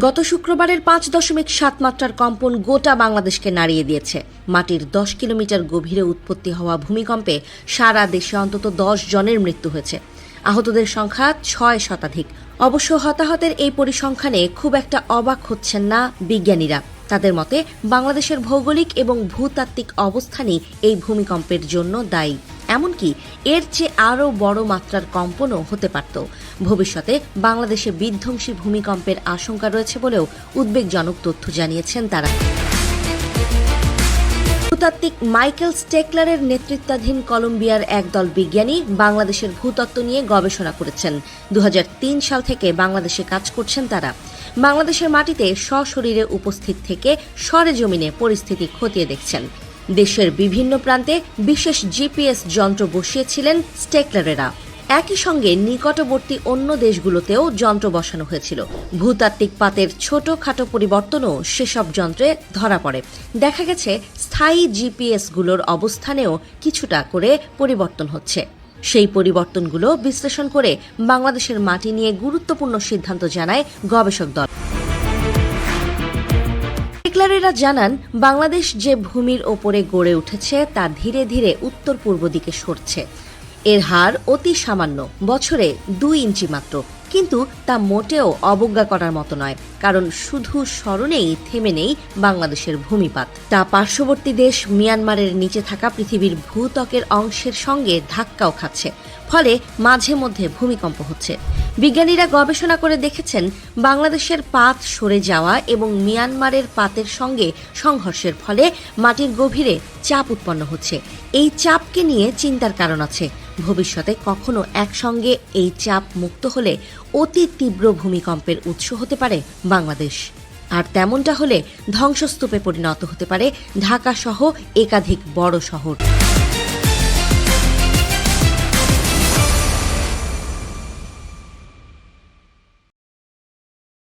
গত শুক্রবারের পাঁচ দশমিক সাত মাত্রার কম্পন গোটা বাংলাদেশকে নাড়িয়ে দিয়েছে। মাটির দশ কিলোমিটার গভীরে উৎপত্তি হওয়া ভূমিকম্পে সারা দেশে অন্তত দশ জনের মৃত্যু হয়েছে। আহতদের সংখ্যা ছয় শতাধিক। অবশ্য হতাহতের এই পরিসংখ্যানে খুব একটা অবাক হচ্ছেন না বিজ্ঞানীরা। তাদের মতে, বাংলাদেশের ভৌগোলিক এবং ভূতাত্ত্বিক অবস্থানই এই ভূমিকম্পের জন্য দায়ী। এমনকি এর চেয়ে আরও বড় মাত্রার কম্পনও হতে পারত। ভবিষ্যতে বাংলাদেশে বিধ্বংসী ভূমিকম্পের আশঙ্কা রয়েছে বলেও উদ্বেগজনক তথ্য জানিয়েছেন তারা। ভূতাত্ত্বিক মাইকেল স্টেকলারের নেতৃত্বাধীন কলম্বিয়ার একদল বিজ্ঞানী বাংলাদেশের ভূতত্ত্ব নিয়ে গবেষণা করেছেন। দু হাজার তিন সাল থেকে বাংলাদেশে কাজ করছেন তারা। বাংলাদেশের মাটিতে সশরীরে উপস্থিত থেকে সরেজমিনে পরিস্থিতি খতিয়ে দেখছেন। দেশের বিভিন্ন প্রান্তে বিশেষ জিপিএস যন্ত্র বসিয়েছিলেন স্টেকলারেরা। একই সঙ্গে নিকটবর্তী অন্য দেশগুলোতেও যন্ত্র বসানো হয়েছিল। ভূতাত্ত্বিক পাতের ছোটখাটো পরিবর্তনও সেসব যন্ত্রে ধরা পড়ে। দেখা গেছে, স্থায়ী জিপিএসগুলোর অবস্থানেও কিছুটা করে পরিবর্তন হচ্ছে। সেই পরিবর্তনগুলো বিশ্লেষণ করে বাংলাদেশের মাটি নিয়ে গুরুত্বপূর্ণ সিদ্ধান্ত জানায় গবেষক দল। ডিক্লারেরা জানান, বাংলাদেশ যে ভূমির ওপরে গড়ে উঠেছে তা ধীরে ধীরে উত্তর পূর্ব দিকে সরছে। এর হার অতি সামান্য, বছরে দুই ইঞ্চি মাত্র। কিন্তু তা মোটেও অবজ্ঞা করার মতো নয়, কারণ শুধু স্মরণেই থেমে নেই বাংলাদেশের ভূমিপাত। তা পার্শ্ববর্তী দেশ মিয়ানমারের নিচে থাকা পৃথিবীর ভূত্বকের অংশের সঙ্গে ধাক্কাও খাচ্ছে, ফলে মাঝে মধ্যে ভূমিকম্প হচ্ছে। বিজ্ঞানীরা গবেষণা করে দেখেছেন, বাংলাদেশের পাত সরে যাওয়া এবং মিয়ানমারের পাতের সঙ্গে সংঘর্ষের ফলে মাটির গভীরে চাপ উৎপন্ন হচ্ছে। এই চাপকে নিয়ে চিন্তার কারণ আছে। ভবিষ্যতে কখনো একসঙ্গে এই চাপ মুক্ত হলে অতি তীব্র ভূমিকম্পের উৎস হতে পারে বাংলাদেশ। আর তেমনটা হলে ধ্বংসস্তূপে পরিণত হতে পারে ঢাকা সহ একাধিক বড় শহর।